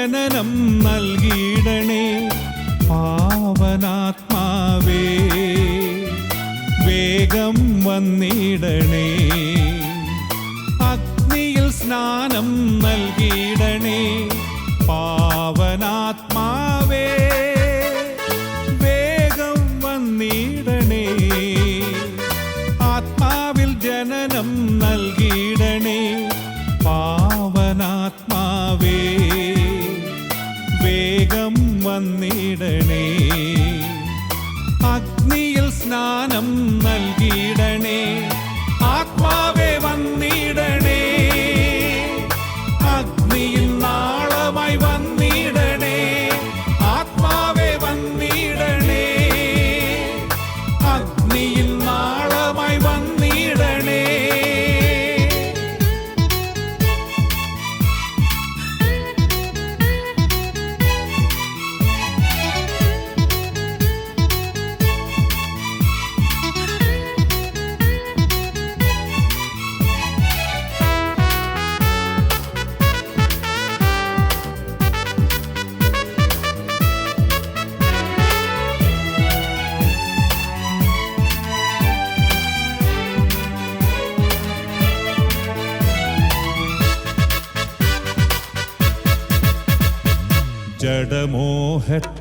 ജനനം നൽകിയിടണേ. പാവനാത്മാവേ വേഗം വന്നേ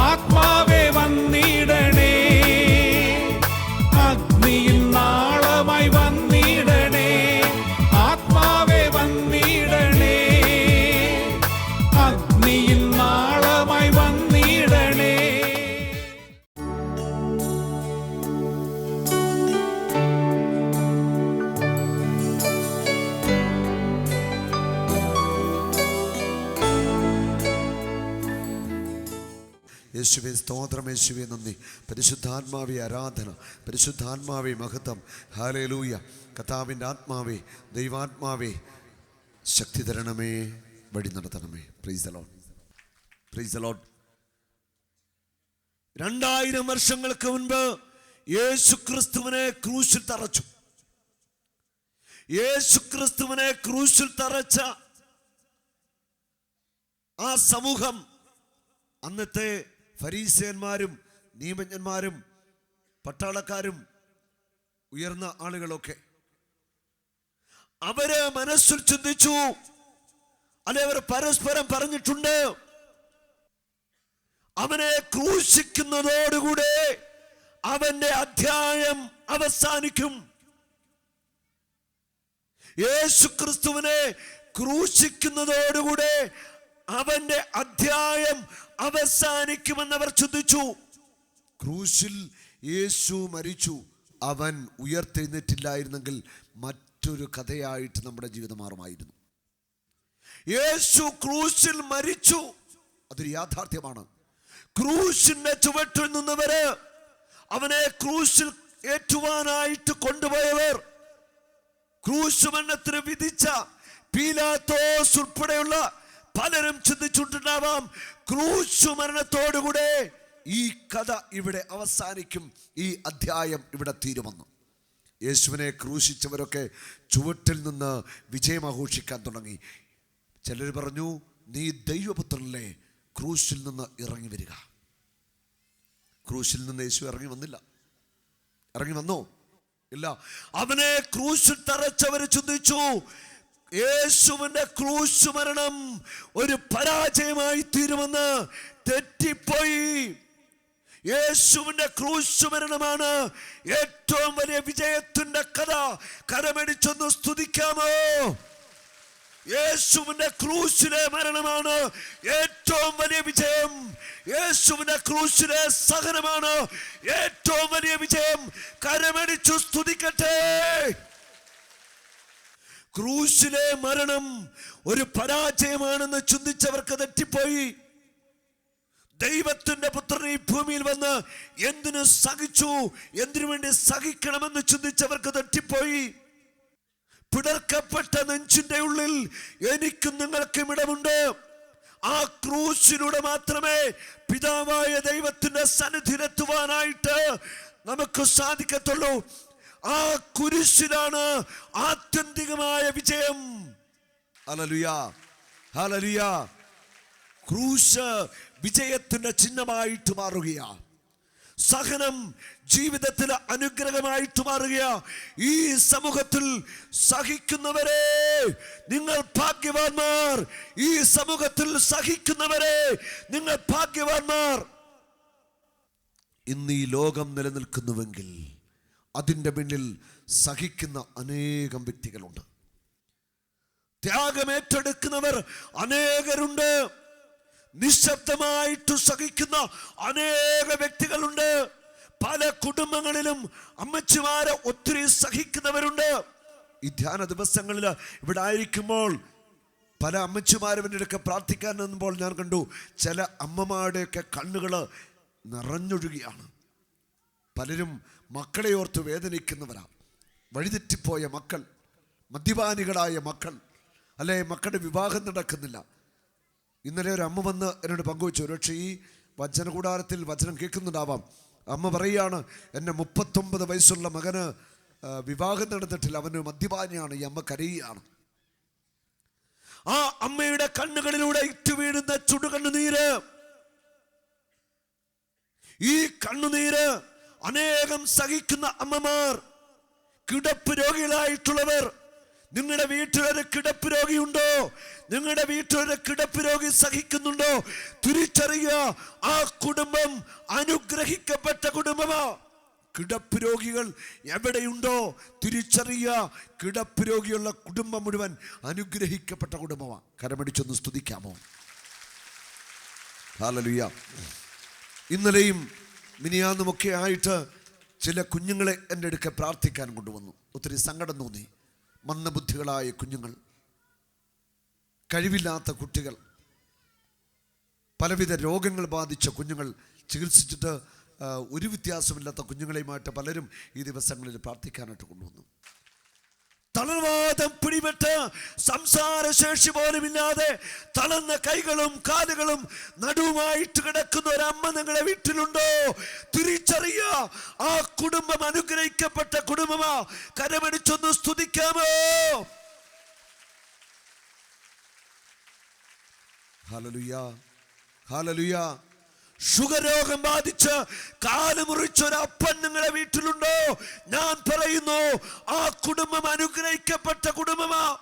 ആത്മാവേ യേശുവെ സ്തോത്രം യേശുവെ നന്ദി. പരിശുദ്ധാത്മാവി ആരാധന. പരിശുദ്ധാത്മാവി മഹത്വം. ഹാലേലൂയ കഥാവിന്റെ ആത്മാവേ ദൈവാത്മാവേ ശക്തി തരണമേ വഴി നടത്തണമേ. പ്രീസ് അലോട്ട് പ്രീസ് അലോട്ട് രണ്ടായിരം വർഷങ്ങൾക്ക് മുൻപ് യേശു ക്രിസ്തുവിനെ ക്രൂശിൽ തറച്ചു. യേശു ക്രിസ്തുവിനെ ക്രൂശിൽ തറച്ച ആ സമൂഹം അന്നത്തെ ഫരീസയന്മാരും നിയമജ്ഞന്മാരും പട്ടാളക്കാരും ഉയർന്ന ആളുകളൊക്കെ. അവർ മനസ്സിൽ ചിന്തിച്ചു. അല്ലെ അവർ പരസ്പരം പറഞ്ഞിട്ടുണ്ട്. അവനെ ക്രൂശിക്കുന്നതോടുകൂടെ അവന്റെ അധ്യായം അവസാനിക്കും. യേശുക്രിസ്തുവിനെ ക്രൂശിക്കുന്നതോടുകൂടെ അവന്റെ അധ്യായം അവസാനിക്കുമെന്ന് അവർ ചിന്തിച്ചു ക്രൂശിൽ യേശു മരിച്ചു. അവൻ ഉയർത്തെഴുന്നേറ്റില്ലായിരുന്നെങ്കിൽ മറ്റൊരു കഥയായിട്ട് നമ്മുടെ ജീവിതം മാറുമായിരുന്നു. യേശു ക്രൂശിൽ മരിച്ചു. അതൊരു യാഥാർത്ഥ്യമാണ്. ക്രൂശിന്റെ ചുവട്ടിൽ നിന്നവര് അവനെ ക്രൂശിൽ ഏറ്റുവാനായിട്ട് കൊണ്ടുപോയവർ. ക്രൂശ് മരണത്തിന് വിധിച്ച പീലാത്തോസ് ഉൾപ്പെടെയുള്ള പലരും ചിന്തിച്ചിട്ടുണ്ടാവാം ക്രൂശു മരണത്തോടുകൂടെ ഈ കഥ ഇവിടെ അവസാനിക്കും ഈ അധ്യായം ഇവിടെ തീരുമെന്ന്. യേശുവിനെ ക്രൂശിച്ചവരൊക്കെ ചുവട്ടിൽ നിന്ന് വിജയം ആഘോഷിക്കാൻ തുടങ്ങി. ചിലർ പറഞ്ഞു നീ ദൈവപുത്രനല്ലേ ക്രൂശിൽ നിന്ന് ഇറങ്ങി വരിക. ക്രൂശിൽ നിന്ന് യേശു ഇറങ്ങി വന്നില്ല. ഇറങ്ങി വന്നോ? ഇല്ല. അവനെ ക്രൂശിൽ തറച്ചവർ ചിന്തിച്ചു യേശുവിന്റെ ക്രൂശ് മരണം ഒരു പരാജയമായി തീരുമെന്ന് തെറ്റിപ്പോയി. യേശുവിന്റെ ക്രൂശ് മരണമാണ് ഏറ്റവും വലിയ വിജയത്തിന്റെ കഥ. കരമടിച്ചൊന്ന് സ്തുതിക്കാമോ? യേശുവിന്റെ ക്രൂശിലെ മരണമാണ് ഏറ്റവും വലിയ വിജയം. യേശുവിന്റെ ക്രൂശിലെ സഹനമാണ് ഏറ്റവും വലിയ വിജയം. കരമടിച്ചു സ്തുതിക്കട്ടെ. ക്രൂശിലെ മരണം ഒരു പരാജയമാണെന്ന് ചിന്തിച്ചവർക്ക് തെറ്റിപ്പോയി. ദൈവത്തിന്റെ പുത്രൻ ഈ ഭൂമിയിൽ വന്ന് എന്തിനു സഹിച്ചു എന്തിനു വേണ്ടി സഹിക്കണമെന്ന് ചിന്തിച്ചവർക്ക് തെറ്റിപ്പോയി. പിടർക്കപ്പെട്ട നെഞ്ചിന്റെ ഉള്ളിൽ എനിക്കും നിങ്ങൾക്കും ഇടമുണ്ട്. ആ ക്രൂശിലൂടെ മാത്രമേ പിതാവായ ദൈവത്തിന്റെ സന്നിധിയിലെത്തുവാനായിട്ട് നമുക്ക് സാധിക്കത്തുള്ളൂ. ആ കുരിശിലാണ് ആത്യന്തികമായ വിജയം. ഹല്ലേലൂയ ഹല്ലേലൂയ. ക്രൂശ് വിജയത്തിന്റെ ചിഹ്നമായിട്ട് മാറുകയാണ് സഹനം ജീവിതത്തിലെ അനുഗ്രഹമായിട്ട് മാറുക ഈ സമൂഹത്തിൽ സഹിക്കുന്നവരെ നിങ്ങൾ ഭാഗ്യവാന്മാർ. ഈ സമൂഹത്തിൽ സഹിക്കുന്നവരെ നിങ്ങൾ ഭാഗ്യവാന്മാർ. ഇന്ന് ഈ ലോകം നിലനിൽക്കുന്നുവെങ്കിൽ അതിന്റെ പിന്നിൽ സഹിക്കുന്ന അനേകം വ്യക്തികളുണ്ട്. ത്യാഗമേറ്റെടുക്കുന്നവർ അനേകരുണ്ട്. നിശബ്ദമായിട്ട് സഹിക്കുന്ന അനേക വ്യക്തികളുണ്ട്. പല കുടുംബങ്ങളിലും അമ്മച്ചിമാരെ ഒത്തിരി സഹിക്കുന്നവരുണ്ട്. ഈ ധ്യാന ദിവസങ്ങളിൽ ഇവിടെ ആയിരിക്കുമ്പോൾ പല അമ്മച്ചിമാരും എന്റെ പ്രാർത്ഥിക്കാൻ നിന്നപ്പോൾ ഞാൻ കണ്ടു ചില അമ്മമാരുടെയൊക്കെ കണ്ണുകൾ നിറഞ്ഞൊഴുകിയാണ്. പലരും മക്കളെ ഓർത്ത് വേദനിക്കുന്നവരാ. വഴിതെറ്റിപ്പോയ മക്കൾ മദ്യപാനികളായ മക്കൾ അല്ലെ? മക്കളുടെ വിവാഹം നടക്കുന്നില്ല. ഇന്നലെ ഒരു അമ്മ വന്ന് എന്നോട് പങ്കുവച്ചു. ഒരുപക്ഷെ ഈ വചനകൂടാരത്തിൽ വചനം കേൾക്കുന്നുണ്ടാവാം. അമ്മ പറയുകയാണ് എന്റെ മുപ്പത്തൊമ്പത് വയസ്സുള്ള മകന് വിവാഹം നടന്നിട്ടില്ല. അവന് മദ്യപാനിയാണ്. ഈ അമ്മ കരയുകയാണ്. ആ അമ്മയുടെ കണ്ണുകളിലൂടെ ഇറ്റു വീഴുന്ന ചുടുകണ്ണുനീര്. ഈ കണ്ണുനീര് അനേകം സഹിക്കുന്ന അമ്മമാർ കിടപ്പ് രോഗികളായിട്ടുള്ളവർ നിങ്ങളുടെ വീട്ടിലൊരു കിടപ്പ് രോഗിയുണ്ടോ? നിങ്ങളുടെ വീട്ടിലൊരു കിടപ്പ് രോഗി സഹിക്കുന്നുണ്ടോ? തിരിച്ചറിയുക ആ കുടുംബം അനുഗ്രഹിക്കപ്പെട്ട കുടുംബമാ. കിടപ്പ് രോഗികൾ എവിടെയുണ്ടോ? തിരിച്ചറിയുക കിടപ്പ് രോഗിയുള്ള കുടുംബം മുഴുവൻ അനുഗ്രഹിക്കപ്പെട്ട കുടുംബമാ. കരമടിച്ചൊന്ന് സ്തുതിക്കാമോ? ഇന്നലെയും മിനിയാന്നുമൊക്കെ ആയിട്ട് ചില കുഞ്ഞുങ്ങളെ എന്റെ അടുക്കെ പ്രാർത്ഥിക്കാൻ കൊണ്ടുവന്നു. ഒത്തിരി സങ്കടം തോന്നി. മന്ദബുദ്ധികളായ കുഞ്ഞുങ്ങൾ. കഴിവില്ലാത്ത കുട്ടികൾ. പലവിധ രോഗങ്ങൾ ബാധിച്ച കുഞ്ഞുങ്ങൾ. ചികിത്സിച്ചിട്ട് ഒരു വ്യത്യാസമില്ലാത്ത കുഞ്ഞുങ്ങളെയുമായിട്ട് പലരും ഈ ദിവസങ്ങളിൽ പ്രാർത്ഥിക്കാനായിട്ട് കൊണ്ടുവന്നു. തളർവാദം പിടിപെട്ട് സംസാരശേഷി പോലുമില്ലാതെ തളർന്ന കൈകളും കാലുകളും നടുവുമായിട്ട് കിടക്കുന്ന ഒരു അമ്മ നിങ്ങളുടെ വീട്ടിലുണ്ടോ? തിരിച്ചറിയ. ആ കുടുംബം അനുഗ്രഹിക്കപ്പെട്ട കുടുംബമാ. കരമടിച്ചൊന്ന് സ്തുതിക്കാമോ? ഹാലലുയാ ഹലലുയ ഷുഗർ രോഗം ബാധിച്ച് കാൽ മുറിച്ച ഒരു അപ്പൻ നിങ്ങളുടെ വീട്ടിലുണ്ടോ? ഞാൻ പറയുന്നു ആ കുടുംബം അനുഗ്രഹിക്കപ്പെട്ട കുടുംബമാ.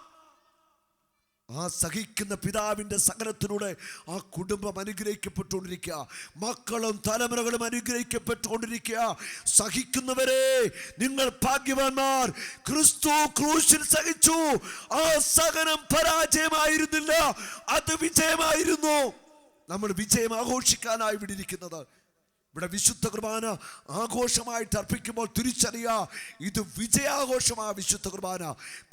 ആ സഹിക്കുന്ന പിതാവിന്റെ സകലത്തിലൂടെ ആ കുടുംബം അനുഗ്രഹിക്കപ്പെട്ടുകൊണ്ടിരിക്കുക. മക്കളും തലമുറകളും അനുഗ്രഹിക്കപ്പെട്ടുകൊണ്ടിരിക്കുക. സഹിക്കുന്നവരെ നിങ്ങൾ ഭാഗ്യവാന്മാർ ക്രിസ്തു ക്രൂശിൽ സഹിച്ചു. ആ സഹനം പരാജയമായിരുന്നില്ല അത് വിജയമായിരുന്നു. നമ്മൾ വിജയം ആഘോഷിക്കാനായി ഇവിടെ ഇവിടെ വിശുദ്ധ കുർബാന ആഘോഷമായിട്ട് അർപ്പിക്കുമ്പോൾ തിരിച്ചറിയാ ഇത് വിജയാഘോഷമായ വിശുദ്ധ കുർബാന.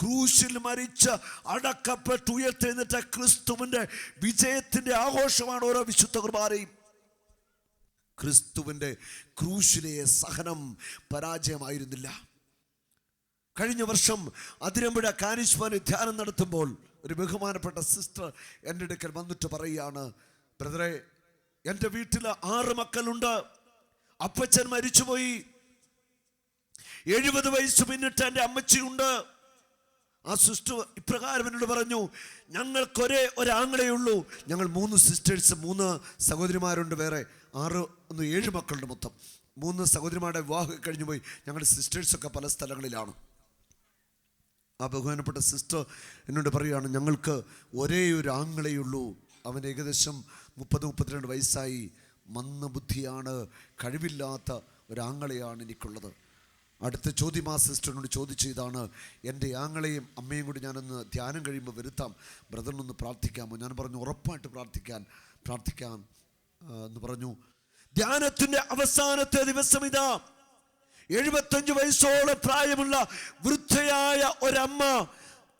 ക്രൂശിൽ മരിച്ച് അടക്കപ്പെട്ട് ഉയർത്തെഴുന്നിട്ട ക്രിസ്തുവിന്റെ വിജയത്തിന്റെ ആഘോഷമാണ് ഓരോ വിശുദ്ധ കുർബാനയും. ക്രിസ്തുവിന്റെ ക്രൂശിലെ സഹനം പരാജയമായിരുന്നില്ല. കഴിഞ്ഞ വർഷം അതിരമ്പുഴ കാരിശ്മാന് ധ്യാനം നടത്തുമ്പോൾ ഒരു ബഹുമാനപ്പെട്ട സിസ്റ്റർ എന്റെ അടുക്കൽ വന്നിട്ട് പറയുകയാണ് ബ്രദറെ എന്റെ വീട്ടിൽ ആറ് മക്കളുണ്ട്. അപ്പച്ചൻ മരിച്ചുപോയി. എഴുപത് വയസ്സ് പിന്നിട്ട് എന്റെ അമ്മച്ചിയുണ്ട്. ആ സിസ്റ്റർ ഇപ്രകാരം എന്നോട് പറഞ്ഞു ഞങ്ങൾക്കൊരേ ഉള്ളൂ. ഞങ്ങൾ മൂന്ന് സിസ്റ്റേഴ്സ് മൂന്ന് സഹോദരിമാരുണ്ട് വേറെ. ആറ് ഒന്ന് ഏഴ് മക്കളുണ്ട് മൊത്തം. മൂന്ന് സഹോദരിമാരുടെ വിവാഹം കഴിഞ്ഞു പോയി. ഞങ്ങളുടെ സിസ്റ്റേഴ്സൊക്കെ പല സ്ഥലങ്ങളിലാണ്. ആ ബഹുമാനപ്പെട്ട സിസ്റ്റർ എന്നോട് പറയുകയാണ് ഞങ്ങൾക്ക് ഒരേ ഒരു ഉള്ളൂ. അവൻ ഏകദേശം മുപ്പത് മുപ്പത്തിരണ്ട് വയസ്സായി മന്ദബുദ്ധിയാണ് കഴിവില്ലാത്ത ഒരാങ്ങളെയാണ് എനിക്കുള്ളത്. അടുത്ത ചോദ്യം ആ സിസ്റ്ററിനോട് ചോദിച്ചു ഇതാണ് എന്റെ ആങ്ങളെയും അമ്മയും കൂടി ഞാനൊന്ന് ധ്യാനം കഴിയുമ്പോൾ വരുത്താം. ബ്രദറിനൊന്ന് പ്രാർത്ഥിക്കാമോ? ഞാൻ പറഞ്ഞു ഉറപ്പായിട്ട് പ്രാർത്ഥിക്കാൻ പ്രാർത്ഥിക്കാം എന്ന് പറഞ്ഞു. ധ്യാനത്തിന്റെ അവസാനത്തെ ദിവസം ഇതാ. എഴുപത്തഞ്ച് വയസ്സോളം പ്രായമുള്ള വൃദ്ധയായ ഒരമ്മ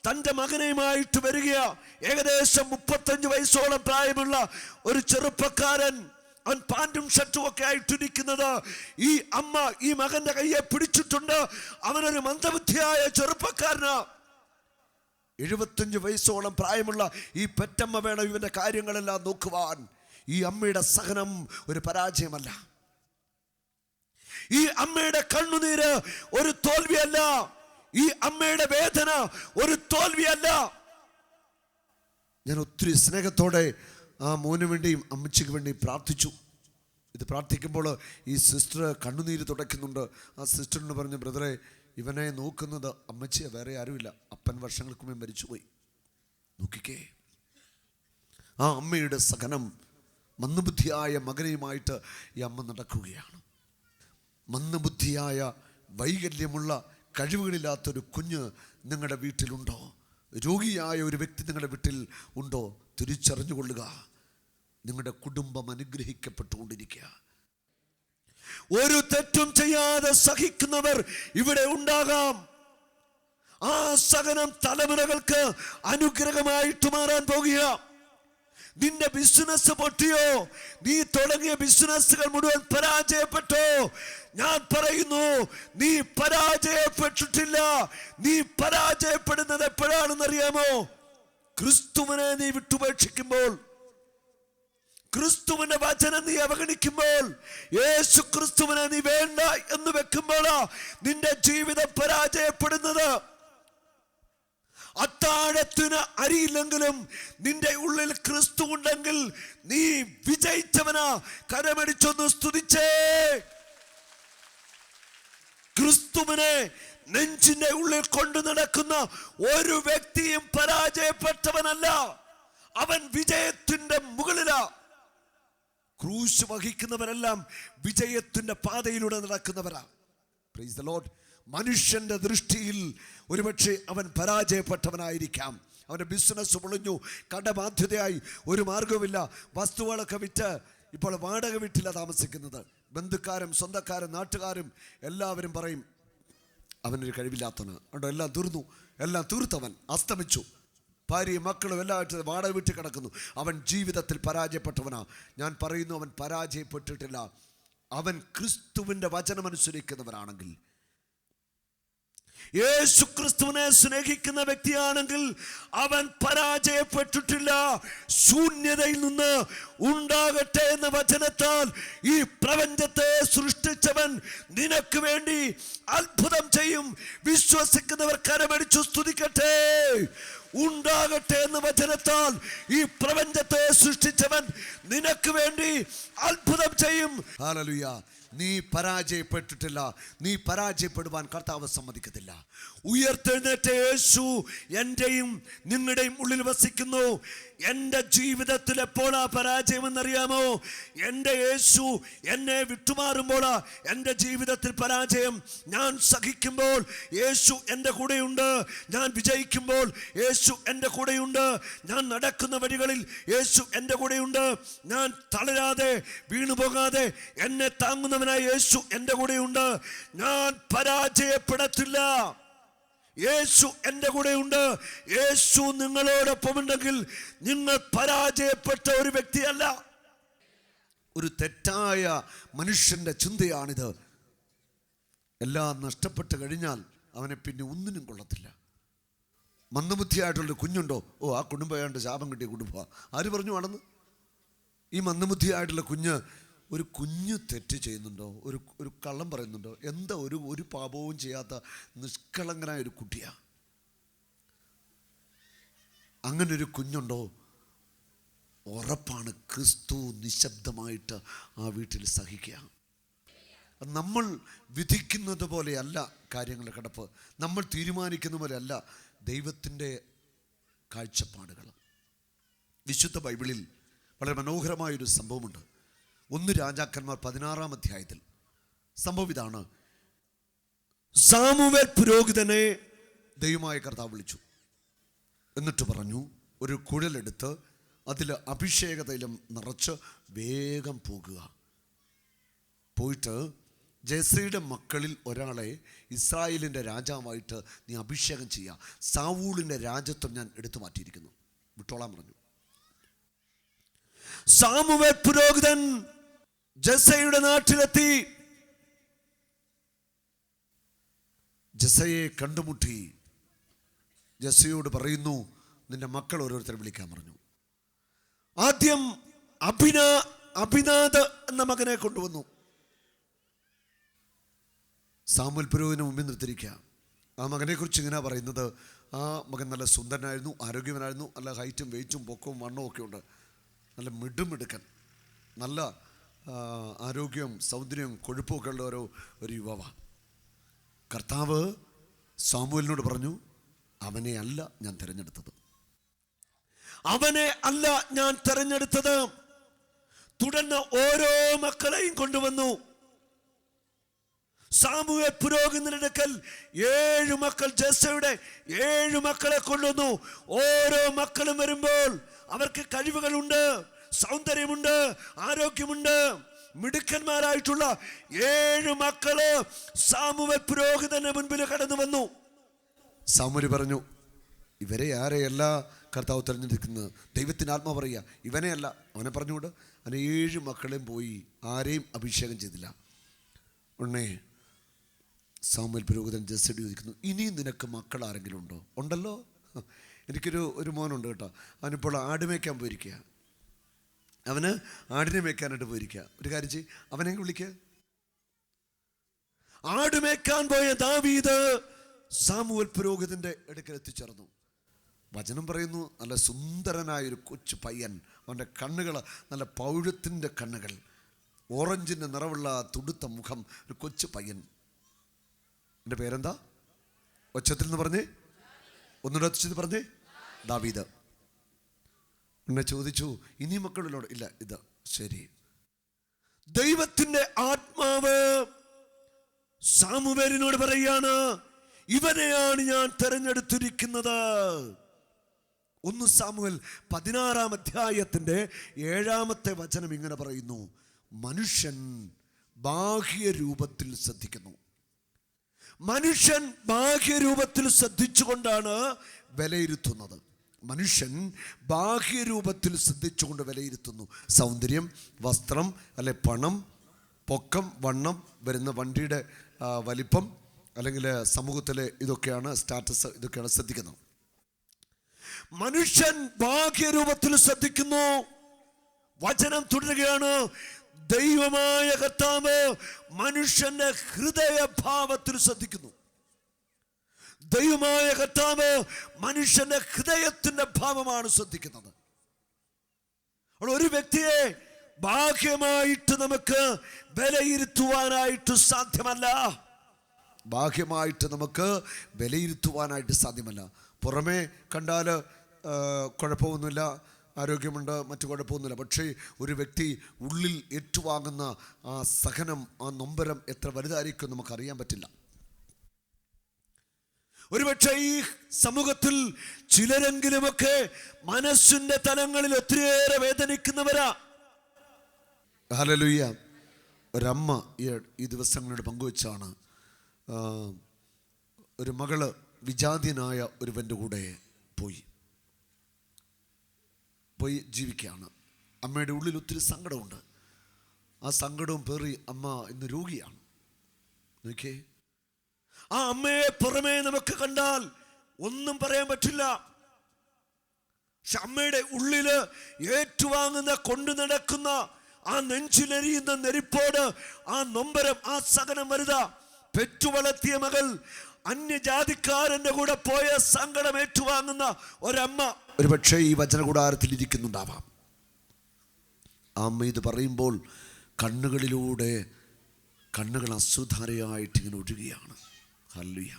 തന്റെ മകനെയുമായിട്ട് വരിക ഏകദേശം മുപ്പത്തഞ്ച് വയസ്സോളം പ്രായമുള്ള ഒരു ചെറുപ്പക്കാരൻ അവൻ പാന്റും ഷർട്ടും ഒക്കെ ആയിട്ടിരിക്കുന്നത്. ഈ അമ്മ ഈ മകന്റെ കയ്യെ പിടിച്ചിട്ടുണ്ട്. അവനൊരു മന്ദബുദ്ധിയായ ചെറുപ്പക്കാരനാ. എഴുപത്തഞ്ച് വയസ്സോളം പ്രായമുള്ള ഈ പെറ്റമ്മ വേണം ഇവന്റെ കാര്യങ്ങളെല്ലാം നോക്കുവാൻ. ഈ അമ്മയുടെ സഹനം ഒരു പരാജയമല്ല. ഈ അമ്മയുടെ കണ്ണുനീര് ഒരു തോൽവിയല്ല. ഈ അമ്മയുടെ വേദന ഒരു തോൽവിയല്ല. ഞാൻ ഒത്തിരി സ്നേഹത്തോടെ ആ മോന് വേണ്ടിയും അമ്മച്ചിക്ക് വേണ്ടിയും പ്രാർത്ഥിച്ചു. ഇത് പ്രാർത്ഥിക്കുമ്പോൾ ഈ സിസ്റ്റർ കണ്ണുനീര് തുടയ്ക്കുന്നുണ്ട്. ആ സിസ്റ്ററിന് പറഞ്ഞു ബ്രദറെ ഇവനെ നോക്കുന്നത് അമ്മച്ചിയെ വേറെ ആരുമില്ല. അപ്പൻ വർഷങ്ങൾക്ക് മുമ്പ് മരിച്ചുപോയി. നോക്കിക്കേ. ആ അമ്മയുടെ സഹനം മന്ദബുദ്ധിയായ മകനെയുമായിട്ട് ഈ അമ്മ നടക്കുകയാണ്. മന്ദബുദ്ധിയായ വൈകല്യമുള്ള കഴിവുകളില്ലാത്തൊരു കുഞ്ഞ് നിങ്ങളുടെ വീട്ടിലുണ്ടോ? രോഗിയായ ഒരു വ്യക്തി നിങ്ങളുടെ വീട്ടിൽ ഉണ്ടോ? തിരിച്ചറിഞ്ഞുകൊള്ളുക. നിങ്ങളുടെ കുടുംബം അനുഗ്രഹിക്കപ്പെട്ടുകൊണ്ടിരിക്കുക. ഒരു തെറ്റും ചെയ്യാതെ സഹിക്കുന്നവർ ഇവിടെ ഉണ്ടാകാം. ആ സഹനം തലമുറകൾക്ക് അനുഗ്രഹമായിട്ട് മാറാൻ പോകുക. നിന്റെ ബിസിനസ് പൊട്ടിയോ? നീ തുടങ്ങിയ ബിസിനസ്സുകൾ മുഴുവൻ പരാജയപ്പെട്ടോ? ഞാൻ പറയുന്നു നീ പരാജയപ്പെട്ടിട്ടില്ല. നീ പരാജയപ്പെടുന്നത് എപ്പോഴാണെന്നറിയാമോ? ക്രിസ്തുവിനെ നീ വിട്ടുപേക്ഷിക്കുമ്പോൾ. ക്രിസ്തുവിന്റെ വചനം നീ അവഗണിക്കുമ്പോൾ. യേശു ക്രിസ്തുവിനെ നീ വേണ്ട എന്ന് വെക്കുമ്പോഴാ നിന്റെ ജീവിതം പരാജയപ്പെടുന്നത്. അത്താഴത്തിന് അരിയില്ലെങ്കിലും നിന്റെ ഉള്ളിൽ ക്രിസ്തു ഉണ്ടെങ്കിൽ നീ വിജയിച്ചവനാ. കരമടിച്ചൊന്ന് സ്തുതിച്ചേ. ക്രിസ്തുവിനെ നെഞ്ചിന്റെ ഉള്ളിൽ കൊണ്ടു നടക്കുന്ന ഒരു വ്യക്തിയും പരാജയപ്പെട്ടവനല്ല. അവൻ വിജയത്തിന്റെ മുകളിലാ. ക്രൂശ് വഹിക്കുന്നവരെല്ലാം വിജയത്തിന്റെ പാതയിലൂടെ നടക്കുന്നവരാ. പ്രൈസ് ദ ലോർഡ് മനുഷ്യന്റെ ദൃഷ്ടിയിൽ ഒരുപക്ഷെ അവൻ പരാജയപ്പെട്ടവനായിരിക്കാം. അവന്റെ ബിസിനസ് പൊളിഞ്ഞു കടബാധ്യതയായി ഒരു മാർഗവുമില്ല വസ്തുക്കളൊക്കെ വിറ്റ് ഇപ്പോൾ വാടക വീട്ടിലാണ് താമസിക്കുന്നത്. ബന്ധുക്കാരും സ്വന്തക്കാരും നാട്ടുകാരും എല്ലാവരും പറയും അവനൊരു കഴിവില്ലാത്തവന്. അതുകൊണ്ട് എല്ലാം തീർന്നു. എല്ലാം തീർത്തവൻ അസ്തമിച്ചു. ഭാര്യയും മക്കളും എല്ലാവരും വാടക വീട്ടിൽ കിടക്കുന്നു. അവൻ ജീവിതത്തിൽ പരാജയപ്പെട്ടവനാ. ഞാൻ പറയുന്നു അവൻ പരാജയപ്പെട്ടിട്ടില്ല. അവൻ ക്രിസ്തുവിന്റെ വചനമനുസരിക്കുന്നവനാണെങ്കിൽ യേശു ക്രിസ്തുവിനെ സ്നേഹിക്കുന്ന വ്യക്തിയാണെങ്കിൽ അവൻ പരാജയപ്പെട്ടിട്ടില്ല. ശൂന്യതയിൽ നിന്ന് ഉണ്ടാകട്ടെ എന്ന വചനത്താൽ ഈ പ്രപഞ്ചത്തെ സൃഷ്ടിച്ചവൻ നിനക്ക് വേണ്ടി അത്ഭുതം ചെയ്യും. വിശ്വസിക്കുന്നവർ കരമടിച്ചു സ്തുതിക്കട്ടെ. ഉണ്ടാകട്ടെ എന്ന വചനത്താൽ ഈ പ്രപഞ്ചത്തെ സൃഷ്ടിച്ചവൻ നിനക്ക് വേണ്ടി അത്ഭുതം ചെയ്യും. നീ പരാജയപ്പെട്ടിട്ടില്ല. നീ പരാജയപ്പെടുവാൻ കർത്താവ് സമ്മതിക്കത്തില്ല. ഉയർത്തെഴുന്നേറ്റ യേശു എന്റെയും നിങ്ങളുടെയും ഉള്ളിൽ വസിക്കുന്നു. എന്റെ ജീവിതത്തിൽ എപ്പോഴാ പരാജയമെന്നറിയാമോ? എന്റെ യേശു എന്നെ വിട്ടുമാറുമ്പോഴാ എന്റെ ജീവിതത്തിൽ പരാജയം. ഞാൻ സഹിക്കുമ്പോൾ യേശു എന്റെ കൂടെയുണ്ട്. ഞാൻ വിജയിക്കുമ്പോൾ യേശു എന്റെ കൂടെയുണ്ട്. ഞാൻ നടക്കുന്ന വഴികളിൽ യേശു എന്റെ കൂടെയുണ്ട്. ഞാൻ തളരാതെ വീണുപോകാതെ എന്നെ താങ്ങുന്നവനായ യേശു എന്റെ കൂടെയുണ്ട്. ഞാൻ പരാജയപ്പെടത്തില്ല. യേശു എന്റെ കൂടെയുണ്ട്. യേശു നിങ്ങളോടൊപ്പം ഉണ്ടെങ്കിൽ നിങ്ങൾ പരാജയപ്പെട്ട ഒരു വ്യക്തിയല്ല. ഒരു തെറ്റായ മനുഷ്യന്റെ ചിന്തയാണിത്. എല്ലാം നഷ്ടപ്പെട്ട് കഴിഞ്ഞാൽ അവനെ പിന്നെ ഒന്നിനും കൊള്ളത്തില്ല. മന്ദബുദ്ധിയായിട്ടുള്ളൊരു കുഞ്ഞുണ്ടോ? ഓ ആ കുടുംബം ഏതാണ്ട് ശാപം കിട്ടിയ കുടുംബമാണ് ആര് പറഞ്ഞു ആണെന്ന് ഈ മന്ദബുദ്ധിയായിട്ടുള്ള കുഞ്ഞ് ഒരു കുഞ്ഞു തെറ്റ് ചെയ്യുന്നുണ്ടോ? ഒരു ഒരു കള്ളം പറയുന്നുണ്ടോ? എന്താ ഒരു ഒരു പാപവും ചെയ്യാത്ത നിഷ്കളങ്കനായ ഒരു കുട്ടിയാ? അങ്ങനെ ഒരു കുഞ്ഞുണ്ടോ? ഉറപ്പാണ് ക്രിസ്തു നിശബ്ദമായിട്ട് ആ വീട്ടിൽ സഹിക്കുക. നമ്മൾ വിധിക്കുന്നത് പോലെയല്ല കാര്യങ്ങളുടെ കിടപ്പ്. നമ്മൾ തീരുമാനിക്കുന്ന പോലെയല്ല ദൈവത്തിന്റെ കാഴ്ചപ്പാടുകൾ. വിശുദ്ധ ബൈബിളിൽ വളരെ മനോഹരമായൊരു സംഭവമുണ്ട്. ഒന്ന് രാജാക്കന്മാർ പതിനാറാം അധ്യായത്തിൽ. സംഭവിതാണ് സാമുവേൽ പുരോഹിതനെ ദൈവമായ കർത്താവ് വിളിച്ചു. എന്നിട്ട് പറഞ്ഞു ഒരു കുഴലെടുത്ത് അതിൽ അഭിഷേക തൈലം നിറച്ച് വേഗം പോകുക. പോയിട്ട് ജയശ്രീയുടെ മക്കളിൽ ഒരാളെ ഇസ്രായേലിന്റെ രാജാവായിട്ട് നീ അഭിഷേകം ചെയ്യുക സാവൂളിന്റെ രാജ്യത്വം ഞാൻ എടുത്തു മാറ്റിയിരിക്കുന്നു. വിട്ടോളാൻ പറഞ്ഞു. സാമുവേൽ പുരോഹിതൻ ജസയുടെ നാട്ടിലെത്തി. ജസയെ കണ്ടുമുട്ടി. ജസയോട് പറയുന്നു നിന്റെ മക്കൾ ഓരോരുത്തരെ വിളിക്കാൻ പറഞ്ഞു. ആദ്യം അഭിന അഭിനാഥ് എന്ന മകനെ കൊണ്ടുവന്നു. സാമുൽ പുരോഹിന് മുമ്പിൽ നിർത്തിരിക്കുക ആ മകനെ കുറിച്ച് ഇങ്ങനെ പറയുന്നത്. ആ മകൻ നല്ല സുന്ദരനായിരുന്നു ആരോഗ്യവനായിരുന്നു നല്ല ഹൈറ്റും വെയിറ്റും പൊക്കവും വണ്ണവും ഒക്കെ ഉണ്ട്. നല്ല മിടുമിടുക്കൻ നല്ല ആരോഗ്യവും സൗന്ദര്യവും കൊഴുപ്പൊക്കെ ഉള്ള ഒരു ഒരു യുവാവ. കർത്താവ് സാമുവലിനോട് പറഞ്ഞു അവനെ അല്ല ഞാൻ തിരഞ്ഞെടുത്തത്. അവനെ അല്ല ഞാൻ തിരഞ്ഞെടുത്തത്. തുടർന്ന് ഓരോ മക്കളെയും കൊണ്ടുവന്നു. സാമൂഹ്യ പുരോഗതിനിടക്കൽ ഏഴ് മക്കൾ ജസയുടെ ഏഴ് മക്കളെ കൊണ്ടുവന്നു. ഓരോ മക്കളും വരുമ്പോൾ അവർക്ക് കഴിവുകളുണ്ട്. സൗന്ദര്യമുണ്ട് ആരോഗ്യമുണ്ട്. മിടുക്കന്മാരായിട്ടുള്ള ഏഴ് മക്കൾ സാമുവൽ പുരോഹിതന്റെ മുൻപിൽ കടന്നു വന്നു. സാമുരി പറഞ്ഞു ഇവരെ ആരെയല്ല കർത്താവ് തിരഞ്ഞെടുക്കുന്നത്? ദൈവത്തിന് ആത്മാ പറയുക ഇവനെയല്ല. അവനെ പറഞ്ഞുകൊണ്ട് അവനെ ഏഴ് മക്കളെയും പോയി ആരെയും അഭിഷേകം ചെയ്തില്ല. ഉണ്ണേ സാമൽ പുരോഹിതൻ ജസ്റ്റ് ചോദിക്കുന്നു ഇനിയും നിനക്ക് മക്കൾ ആരെങ്കിലും ഉണ്ടോ? ഉണ്ടല്ലോ. എനിക്കൊരു ഒരു മോനുണ്ട് കേട്ടോ. അവനിപ്പോൾ ആടുമേക്കാൻ പോയിരിക്കുകയാണ്. പോയിരിക്കുക അവന് ആടിനെ മേയ്ക്കാനായിട്ട് പോയിരിക്കുക. ഒരു കാര്യം ചെയ് അവനെ വിളിക്ക ആടുമേക്കാൻ പോയ ദാവീദ് സാമുവൽ പുരോഹിതന്റെ അടുക്കൽ എത്തിച്ചേർന്നു. വചനം പറയുന്നു നല്ല സുന്ദരനായ ഒരു കൊച്ചു പയ്യൻ അവന്റെ കണ്ണുകൾ നല്ല പൗഴത്തിന്റെ കണ്ണുകൾ ഓറഞ്ചിന്റെ നിറവുള്ള തുടുത്ത മുഖം ഒരു കൊച്ചു പയ്യൻ. എന്റെ പേരെന്താ? ഒച്ചത്തിൽ നിന്ന് പറഞ്ഞേ? ഒന്നുകൂടെ ഒച്ചത്തിൽ പറഞ്ഞേ? ദാവീദ്. എന്നെ ചോദിച്ചു ഇനി മക്കളിലോട് ഇല്ല ഇത് ശരി. ദൈവത്തിന്റെ ആത്മാവ് സാമുവേലിനോട് പറയാണ് ഇവനെയാണ് ഞാൻ തെരഞ്ഞെടുത്തിരിക്കുന്നത്. ഒന്ന് സാമുവൽ പതിനാറാം അധ്യായത്തിന്റെ ഏഴാമത്തെ വചനം ഇങ്ങനെ പറയുന്നു മനുഷ്യൻ ബാഹ്യ രൂപത്തിൽ ശ്രദ്ധിക്കുന്നു. മനുഷ്യൻ ബാഹ്യ രൂപത്തിൽ ശ്രദ്ധിച്ചുകൊണ്ടാണ് വിലയിരുത്തുന്നത്. മനുഷ്യൻ ബാഹ്യരൂപത്തിൽ ശ്രദ്ധിച്ചുകൊണ്ട് വിലയിരുത്തുന്നു. സൗന്ദര്യം വസ്ത്രം അല്ലെ പണം പൊക്കം വണ്ണം വരുന്ന വണ്ടിയുടെ വലിപ്പം അല്ലെങ്കിൽ സമൂഹത്തിലെ ഇതൊക്കെയാണ് സ്റ്റാറ്റസ് ഇതൊക്കെയാണ് ശ്രദ്ധിക്കുന്നത്. മനുഷ്യൻ ബാഹ്യരൂപത്തിൽ ശ്രദ്ധിക്കുന്നു. വചനം തുടരുകയാണ്. ദൈവമായ കർത്താവ് മനുഷ്യന്റെ ഹൃദയഭാവത്തിൽ ശ്രദ്ധിക്കുന്നു. ദൈവമായ കർത്താവ് മനുഷ്യന്റെ ഹൃദയത്തിന്റെ ഭാവമാണ് ശ്രദ്ധിക്കുന്നത്. അപ്പോൾ ഒരു വ്യക്തിയെ ബാഹ്യമായിട്ട് നമുക്ക് വിലയിരുത്തുവാനായിട്ട് സാധ്യമല്ല. ബാഹ്യമായിട്ട് നമുക്ക് വിലയിരുത്തുവാനായിട്ട് സാധ്യമല്ല. പുറമേ കണ്ടാൽ കുഴപ്പമൊന്നുമില്ല ആരോഗ്യമുണ്ട് മറ്റു കുഴപ്പമൊന്നുമില്ല. പക്ഷേ ഒരു വ്യക്തി ഉള്ളിൽ ഏറ്റുവാങ്ങുന്ന ആ സഹനം ആ നൊമ്പരം എത്ര വലുതായിരിക്കും നമുക്കറിയാൻ പറ്റില്ല. ഒരുപക്ഷെ ഈ സമൂഹത്തിൽ ചിലരെങ്കിലുമൊക്കെ മനസ്സിന്റെ തലങ്ങളിൽ ഒത്തിരിയേറെ വേദനിക്കുന്നവരാ. ഹലലുയ്യ ഒരമ്മ ഈ ദിവസങ്ങളോട് പങ്കുവച്ചാണ് ഒരു മകൾ വിജാതിയനായ ഒരുവന്റെ കൂടെ പോയി. പോയി ജീവിക്കുകയാണ്. അമ്മയുടെ ഉള്ളിൽ ഒത്തിരി സങ്കടമുണ്ട്. ആ സങ്കടവും പേറി അമ്മ ഇന്ന് രോഗിയാണ്. നോക്കിയേ ആ അമ്മയെ പുറമേ നമുക്ക് കണ്ടാൽ ഒന്നും പറയാൻ പറ്റില്ല. പക്ഷെ അമ്മയുടെ ഉള്ളിൽ ഏറ്റുവാങ്ങുന്ന കൊണ്ടു നടക്കുന്ന ആ നെഞ്ചിലെരിയുന്ന നെരിപ്പോട് ആ നൊമ്പരം ആ സകനം വരുത. പെറ്റു വളർത്തിയ മകൾ അന്യജാതിക്കാരന്റെ കൂടെ പോയ സങ്കടം ഏറ്റുവാങ്ങുന്ന ഒരമ്മ. ഒരുപക്ഷെ ഈ വചനകൂടാരത്തിൽ ഇരിക്കുന്നുണ്ടാവാം. അമ്മ ഇത് പറയുമ്പോൾ കണ്ണുകളിലൂടെ കണ്ണുകൾ അസുധാരയായിട്ട് ഇങ്ങനെ ഒഴുകുകയാണ് ഹല്ലുയ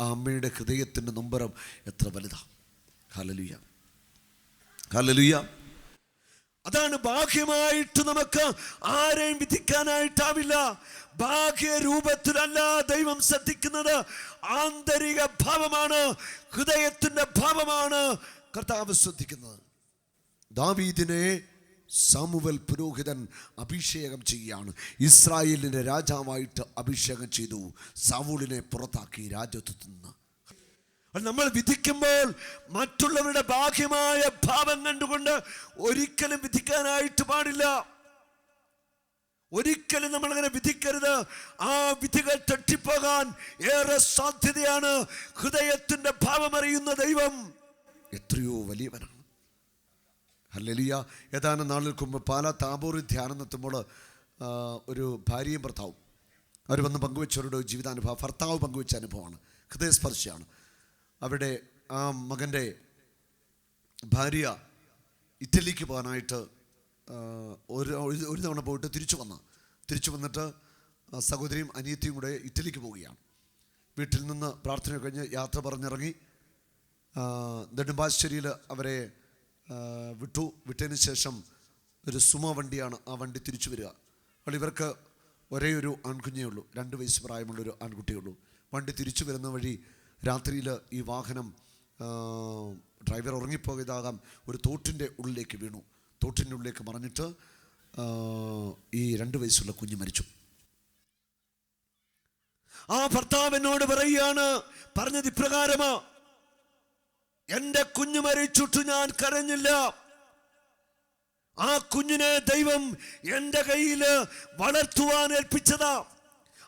ആ അമ്മയുടെ ഹൃദയത്തിന്റെ നൊമ്പരം എത്ര വലുതാ. ഹലലുയ ഹലലുയ അതാണ് ബാഹ്യമായിട്ട് നമുക്ക് ആരെയും വിധിക്കാനായിട്ടാവില്ല. ബാഹ്യരൂപത്തിലല്ല ദൈവം ശ്രദ്ധിക്കുന്നത്. ആന്തരിക ഭാവമാണ് ഹൃദയത്തിന്റെ ഭാവമാണ് കർത്താവ് ശ്രദ്ധിക്കുന്നത്. ദാവീദിനെ സാമുവൽ പുരോഹിതൻ അഭിഷേകം ചെയ്യുകയാണ്. ഇസ്രായേലിന്റെ രാജാവായിട്ട് അഭിഷേകം ചെയ്തു. സാവൂളിനെ പുറത്താക്കി രാജ്യത്തു നിന്ന്. നമ്മൾ വിധിക്കുമ്പോൾ മറ്റുള്ളവരുടെ ബാഹ്യമായ ഭാവം കണ്ടുകൊണ്ട് ഒരിക്കലും വിധിക്കാനായിട്ട് പാടില്ല. ഒരിക്കലും നമ്മൾ അങ്ങനെ വിധിക്കരുത്. ആ വിധികൾ തെറ്റിപ്പോകാൻ ഏറെ സാധ്യതയാണ്. ഹൃദയത്തിന്റെ ഭാവമറിയുന്ന ദൈവം. എത്രയോ വലിയവനാണ്. ഹല്ലലിയ. ഏതാനും നാളുകൾക്ക് മുമ്പ് പാല താബൂറിൽ ധ്യാനം നിർത്തുമ്പോൾ ഒരു ഭാര്യയും ഭർത്താവും അവർ വന്ന് പങ്കുവെച്ചവരുടെ ജീവിതാനുഭവം ഭർത്താവ് പങ്കുവെച്ച അനുഭവമാണ്. ഹൃദയസ്പർശിയാണ്. അവിടെ ആ മകന്റെ ഭാര്യ ഇറ്റലിക്ക് പോകാനായിട്ട് ഒരു ഒരു- തവണ പോയിട്ട് തിരിച്ചു വന്ന തിരിച്ചു വന്നിട്ട് സഹോദരിയും അനിയത്തിയും കൂടെ ഇറ്റലിക്ക് പോവുകയാണ്. വീട്ടിൽ നിന്ന് പ്രാർത്ഥന കഴിഞ്ഞ് യാത്ര പറഞ്ഞിറങ്ങി നെടുമ്പാശ്ശേരിയിൽ അവരെ വിട്ടു വിട്ടതിന് ശേഷം ഒരു സുമ വണ്ടിയാണ് ആ വണ്ടി തിരിച്ചു വരിക. അപ്പോൾ ഇവർക്ക് ഒരേ ഒരു ആൺകുഞ്ഞേ ഉള്ളൂ. രണ്ട് വയസ്സ് പ്രായമുള്ളൊരു ആൺകുട്ടിയേ ഉള്ളൂ. വണ്ടി തിരിച്ചു വരുന്ന വഴി രാത്രിയിൽ ഈ വാഹനം ഡ്രൈവർ ഉറങ്ങിപ്പോയതാകാം. ഒരു തോട്ടിന്റെ ഉള്ളിലേക്ക് വീണു. തോട്ടിന്റെ ഉള്ളിലേക്ക് മറിഞ്ഞിട്ട് ഈ രണ്ട് വയസ്സുള്ള കുഞ്ഞ് മരിച്ചു. ആ ഭർത്താവ് എന്നോട് പറയുകയാണ് പറഞ്ഞത് ഇപ്രകാരമാ. എന്റെ കുഞ്ഞു മരിച്ചിട്ട് ഞാൻ കരഞ്ഞില്ല. ആ കുഞ്ഞിനെ ദൈവം എന്റെ കയ്യിൽ വളർത്തുവാൻ ഏൽപ്പിച്ചതാ.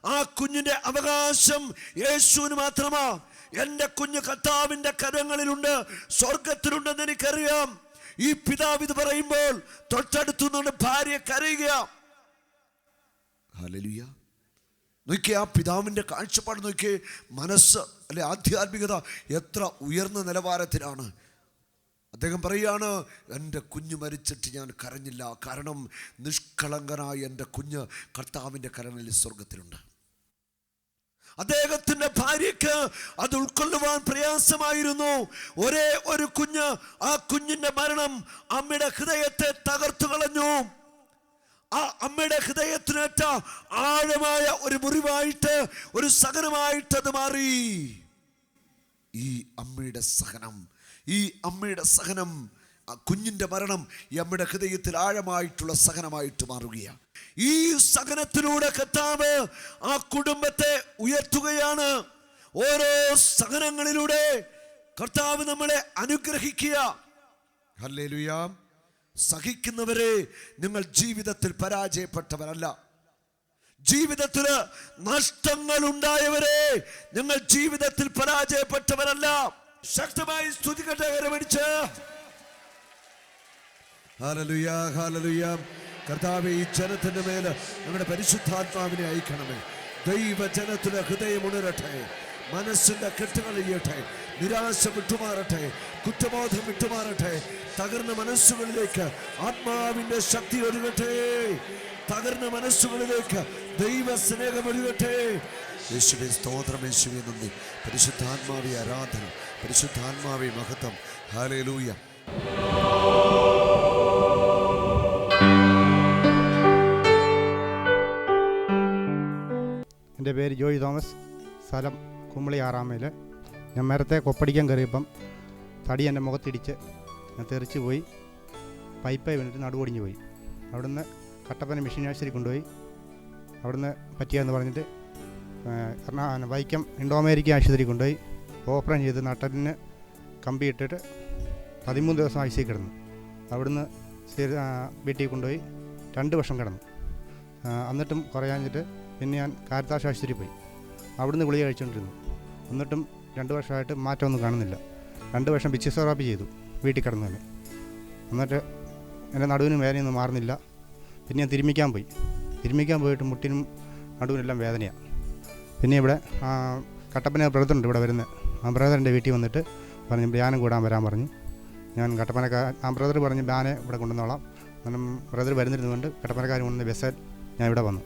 ആ കുഞ്ഞിന്റെ അവകാശം യേശുവിന് മാത്രമാ. എന്റെ കുഞ്ഞ് കർത്താവിന്റെ കരങ്ങളിലുണ്ട് സ്വർഗത്തിലുണ്ടെന്ന് എനിക്കറിയാം. ഈ പിതാവ് ഇത് പറയുമ്പോൾ തൊട്ടടുത്തു നിന്നുകൊണ്ട് ഭാര്യ കരയുക ഹല്ലേലൂയ. നോക്കിയേ ആ പിതാവിന്റെ കാഴ്ചപ്പാട് നോക്കിയേ മനസ്സ് അല്ലെ ആധ്യാത്മികത എത്ര ഉയർന്ന നിലവാരത്തിലാണ്. അദ്ദേഹം പറയുകയാണ് എന്റെ കുഞ്ഞ് മരിച്ചിട്ട് ഞാൻ കരഞ്ഞില്ല. കാരണം നിഷ്കളങ്കനായ എന്റെ കുഞ്ഞ് കർത്താവിന്റെ കരങ്ങളിൽ സ്വർഗത്തിലുണ്ട് അദ്ദേഹത്തിന്റെ ഭാര്യയ്ക്ക് അത് ഉൾക്കൊള്ളുവാൻ പ്രയാസമായിരുന്നു. ഒരേ ഒരു കുഞ്ഞ് ആ കുഞ്ഞിന്റെ മരണം അമ്മയുടെ ഹൃദയത്തെ തകർത്തു കളഞ്ഞു. ആ അമ്മയുടെ ഹൃദയത്തിനേറ്റ ആഴമായ ഒരു മുറിവായിട്ട് ഒരു സഹനമായിട്ട് അത് മാറി. ഈ അമ്മയുടെ സഹനം ഈ അമ്മയുടെ സഹനം ആ കുഞ്ഞിന്റെ മരണം ഈ അമ്മയുടെ ഹൃദയത്തിൽ ആഴമായിട്ടുള്ള സഹനമായിട്ട് മാറുകയാണ്. ഈ സഹനത്തിലൂടെ കത്താവ് ആ കുടുംബത്തെ ഉയർത്തുകയാണ്. ഓരോ സഹനങ്ങളിലൂടെ കർത്താവ് നമ്മളെ അനുഗ്രഹിക്കുക. ഹല്ലേലൂയാം. സഹിക്കുന്നവരെ നിങ്ങൾ ജീവിതത്തിൽ പരാജയപ്പെട്ടവരല്ല. ജീവിതത്തിൽ നഷ്ടങ്ങൾ ഉണ്ടായവരെ നിങ്ങൾ ജീവിതത്തിൽ പരാജയപ്പെട്ടവരല്ല. ശക്തമായി സ്തുതി കരമടിച്ച് ഹാലലുയ കർത്താവെ ഈ ജനത്തിന്റെ മേലെ നമ്മുടെ പരിശുദ്ധാത്മാവിനെ അയക്കണമേ. ദൈവജനത്തിന്റെ ഹൃദയം ഉണരട്ടെ. മനസ്സിന്റെ കെട്ടുകൾ ചെയ്യട്ടെ നിരാശ വിട്ടുമാറട്ടെ കുറ്റബോധം വിട്ടുമാറട്ടെ തകർന്ന മനസ്സുകളിലേക്ക് ആത്മാവിന്റെ ശക്തി ഒഴുകട്ടെ തകർന്ന മനസ്സുകളിലേക്ക് ദൈവ സ്നേഹം ഒഴുകട്ടെ. യേശുവിൻ സ്തോത്രം യേശുവിൻ നന്ദി. പരിശുദ്ധാത്മാവി ആരാധന. പരിശുദ്ധാത്മാവി മഹത്വം. ഹാലേലൂയ എന്റെ പേര് ജോയി തോമസ്. സ്ഥലം കുമ്പളി ആറാമയിൽ ഞാൻ നേരത്തെ കൊപ്പടിക്കാൻ കയറിയപ്പം തടി എന്റെ മുഖത്തിടിച്ച് ഞാൻ തെറിച്ച് പോയി. പൈപ്പ് വീണിട്ട് നടുവൊടിഞ്ഞ് പോയി. അവിടുന്ന് കട്ടപ്പന മിഷൻ ആശുപത്രി കൊണ്ടുപോയി. അവിടുന്ന് പറ്റിയെന്ന് പറഞ്ഞിട്ട് എറണാകുളം വൈക്കം ഇൻഡോ അമേരിക്ക ആശുപത്രി കൊണ്ടുപോയി. ഓപ്പറേഷൻ ചെയ്ത് നട്ടലിന് കമ്പി ഇട്ടിട്ട് പതിമൂന്ന് ദിവസം ഐ സി കിടന്നു. അവിടുന്ന് വീട്ടിൽ കൊണ്ടുപോയി. രണ്ട് വർഷം കിടന്നു. എന്നിട്ടും കുറയാഞ്ഞിട്ട് പിന്നെ ഞാൻ കാരിത്താശ് ആശുപത്രി പോയി. അവിടുന്ന് ഗുളിക കഴിച്ചുകൊണ്ടിരുന്നു എന്നിട്ടും രണ്ട് വർഷമായിട്ട് മാറ്റമൊന്നും കാണുന്നില്ല. രണ്ട് വർഷം പിച്ചിസോറാപ്പി ചെയ്തു വീട്ടിൽ കിടന്നു തന്നെ എന്നിട്ട് എന്റെ നടുവിനും വേദനയൊന്നും മാറുന്നില്ല. പിന്നെ ഞാൻ തിരുമിക്കാൻ പോയി. തിരുമിക്കാൻ പോയിട്ട് മുട്ടിനും നടുവിനെല്ലാം വേദനയാണ് പിന്നെ ഇവിടെ കട്ടപ്പന ബ്രദറുണ്ട് ഇവിടെ വരുന്നത്. ആ ബ്രദറിന്റെ വീട്ടിൽ വന്നിട്ട് പറഞ്ഞു ബ്യാനം കൂടാൻ വരാൻ പറഞ്ഞു. ഞാൻ കട്ടപ്പനക്കാർ ആ ബ്രദർ പറഞ്ഞ് ബാനെ ഇവിടെ കൊണ്ടുവന്നോളാം. കാരണം ബ്രദർ വരുന്നിരുന്നുകൊണ്ട് കട്ടപ്പനക്കാർ കൊണ്ടുവന്ന ബസ്സിൽ ഞാൻ ഇവിടെ വന്നു.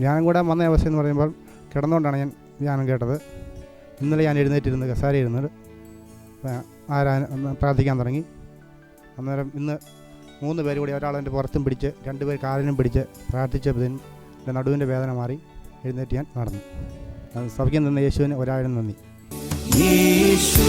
ധ്യാനം കൂടാൻ വന്ന അവസ്ഥ എന്ന് പറയുമ്പോൾ കിടന്നുകൊണ്ടാണ് ഞാൻ ധ്യാനം കേട്ടത്. ഇന്നലെ ഞാൻ എഴുന്നേറ്റിരുന്ന് കസാര ഇരുന്നത് ആരാ പ്രാർത്ഥിക്കാൻ തുടങ്ങി. അന്നേരം ഇന്ന് മൂന്ന് പേര് കൂടി ഒരാൾ എന്റെ പുറത്തും പിടിച്ച് രണ്ട് പേർ കാലിനും പിടിച്ച് പ്രാർത്ഥിച്ചപ്പോഴത്തേനും എന്റെ നടുവിന്റെ വേദന മാറി എഴുന്നേറ്റ് ഞാൻ നടന്നു. സഭയ്ക്ക് നിന്ന് യേശുവിന് ഒരായിരം നന്ദി. യേശു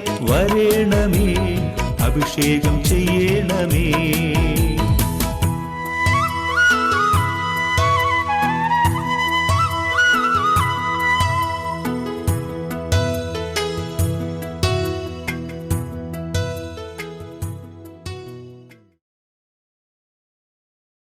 വരേണമേ അഭിഷേകം ചെയ്യണമേ.